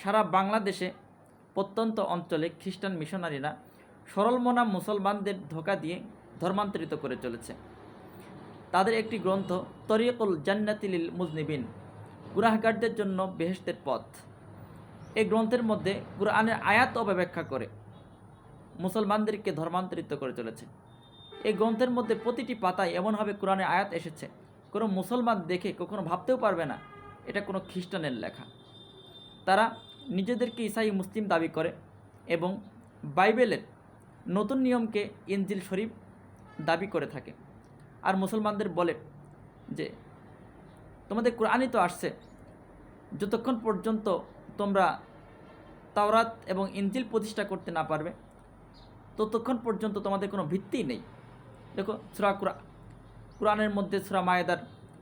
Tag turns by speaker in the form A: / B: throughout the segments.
A: সারা বাংলাদেশে প্রত্যন্ত অঞ্চলে খ্রিস্টান মিশনারিরা সরলমনা মুসলমানদের ধোকা দিয়ে ধর্মান্তরিত করে চলেছে। তাদের একটি গ্রন্থ, তরিকুল জান্নাতিলিল মুজনিবিন গুরাহগারদের জন্য বেহেস্তের পথ। এই গ্রন্থের মধ্যে কুরআনের আয়াত অপব্যাখ্যা করে মুসলমানদেরকে ধর্মান্তরিত করে চলেছে। এই গ্রন্থের মধ্যে প্রতিটি পাতায় এমনভাবে কোরআনের আয়াত এসেছে, কোনো মুসলমান দেখে কখনো ভাবতেও পারবে না, এটা কোনো খ্রিস্টানের লেখা। তারা নিজেদেরকে ইসাই মুসলিম দাবি করে এবং বাইবেলের নতুন নিয়মকে ইনজিল শরীফ দাবি করে থাকে। আর মুসলমানদের বলে যে, তোমাদের কোরআনই তো আসছে। যতক্ষণ পর্যন্ত তোমরা তাওরাত এবং ইনজিল প্রতিষ্ঠা করতে না পারবে, ততক্ষণ পর্যন্ত তোমাদের কোনো ভিত্তিই নেই। দেখো, সুরা কুরআ, কোরআনের মধ্যে সুরা মায়েদার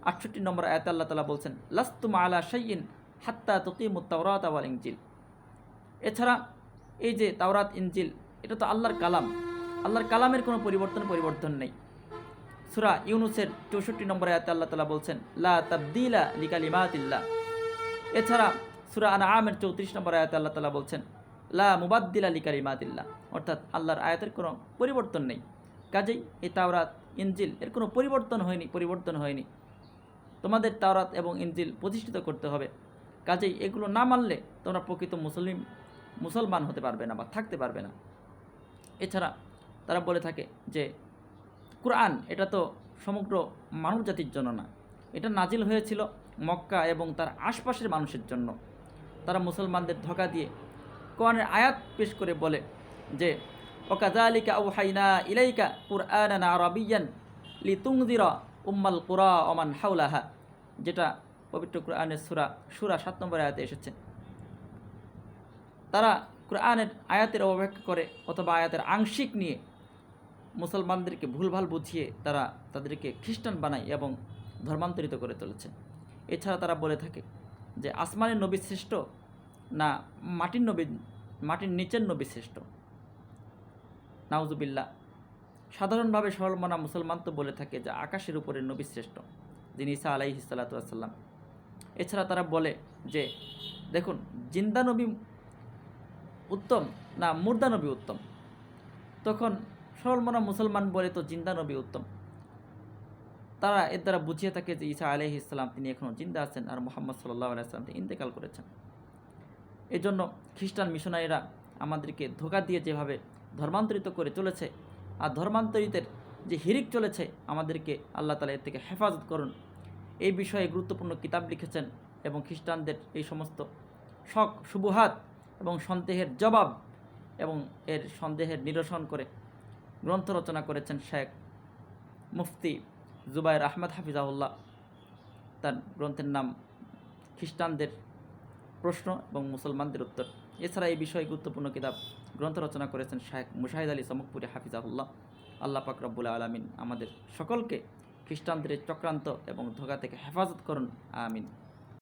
A: আটষট্টি নম্বর আয়াত আল্লাহ তালা বলছেন, লাস্তুম আলা শাইইন হাত্তা তকিমুত তাওরাত আওয়াল ইনজিল। এছাড়া এই যে তাওরাত ইঞ্জিল এটা তো আল্লাহর কালাম। আল্লাহর কালামের কোনো পরিবর্তন পরিবর্তন নেই। সুরা ইউনুসের চৌষট্টি নম্বর আয়াতে আল্লাহ তালা বলছেন, লা তাবদিলা লিকালিমাতিল্লাহ। এছাড়া সুরা আনা আমের চৌত্রিশ নম্বর আয়াতে আল্লাহ তালা বলছেন, লা মুবাদ্দিলা লিকালিমাতিল্লাহ। অর্থাৎ আল্লাহর আয়াতের কোনো পরিবর্তন নেই। কাজেই এই তাওরাত, ইনজিল এর কোনো পরিবর্তন হয়নি পরিবর্তন হয়নি। তোমাদের তাওরাত এবং ইঞ্জিল প্রতিষ্ঠিত করতে হবে। কাজেই এগুলো না মানলে তোমরা প্রকৃত মুসলিম, মুসলমান হতে পারবে না বা থাকতে পারবে না। এছাড়া তারা বলে থাকে যে, কোরআন এটা তো সমগ্র মানব জাতির জন্য না। এটা নাজিল হয়েছিল মক্কা এবং তার আশপাশের মানুষের জন্য। তারা মুসলমানদের ধোকা দিয়ে কোরআনের আয়াত পেশ করে বলে যে ওকাজালিকা আউহাইনা ইলাইকা কুরআনান আরাবিয়ান লিতুংদিরা উম্মাল কুরা ওমান হাউলাহা যেটা পবিত্র কোরআনের সুরা সুরা সাত নম্বর আয়াতে এসেছে। তারা কোরআনের আয়াতের অবব্যাখ্যা করে অথবা আয়াতের আংশিক নিয়ে মুসলমানদেরকে ভুলভাল বুঝিয়ে তারা তাদেরকে খ্রিস্টান বানায় এবং ধর্মান্তরিত করে তুলেছে। এছাড়া তারা বলে থাকে যে, আসমানের নবী শ্রেষ্ঠ না মাটির নবী, মাটির নিচের নবী শ্রেষ্ঠ? নাউজুবিল্লা সাধারণভাবে সরলমনা মুসলমান তো বলে থাকে যে, আকাশের উপরে নবী শ্রেষ্ঠ, যিনি ঈসা আলাইহি সাল্লাতুয়াসাল্লাম এছাড়া তারা বলে যে, দেখুন, জিন্দা নবী উত্তম না, মুর্দা নবী উত্তম। তখন সরলমনা মুসলমান বলে তো জিন্দা নবী উত্তম। তারা এর দ্বারা বুঝিয়ে থাকে যে ঈসা আলহি ইসলাম তিনি এখনও জিন্দা আছেন আর মোহাম্মদ সাল্লাহ আলাইসলাম তিনি ইন্তেকাল করেছেন। এই জন্য খ্রিস্টান মিশনারিরা আমাদেরকে ধোকা দিয়ে যেভাবে ধর্মান্তরিত করে চলেছে আর ধর্মান্তরিতের যে হিরিক চলেছে, আমাদেরকে আল্লাহ তালা এর থেকে হেফাজত করুন। এই বিষয়ে গুরুত্বপূর্ণ কিতাব লিখেছেন এবং খ্রিস্টানদের এই সমস্ত শখ, শুভহাত এবং সন্দেহের জবাব এবং এর সন্দেহের নিরসন করে গ্রন্থ রচনা করেছেন শেখ মুফতি জুবাইর আহমদ হাফিজাউল্লাহ তার গ্রন্থের নাম খ্রিস্টানদের প্রশ্ন এবং মুসলমানদের উত্তর। এছাড়া এই বিষয়ে গুরুত্বপূর্ণ কিতাব গ্রন্থ রচনা করেছেন শাহেখ মুশাহিদ আলী চমকপুরি হাফিজাহুল্লাহ। আল্লাহ পাক আলমিন আমাদের সকলকে খ্রিস্টানদের চক্রান্ত এবং ধোকা থেকে হেফাজত করুন। আমিন।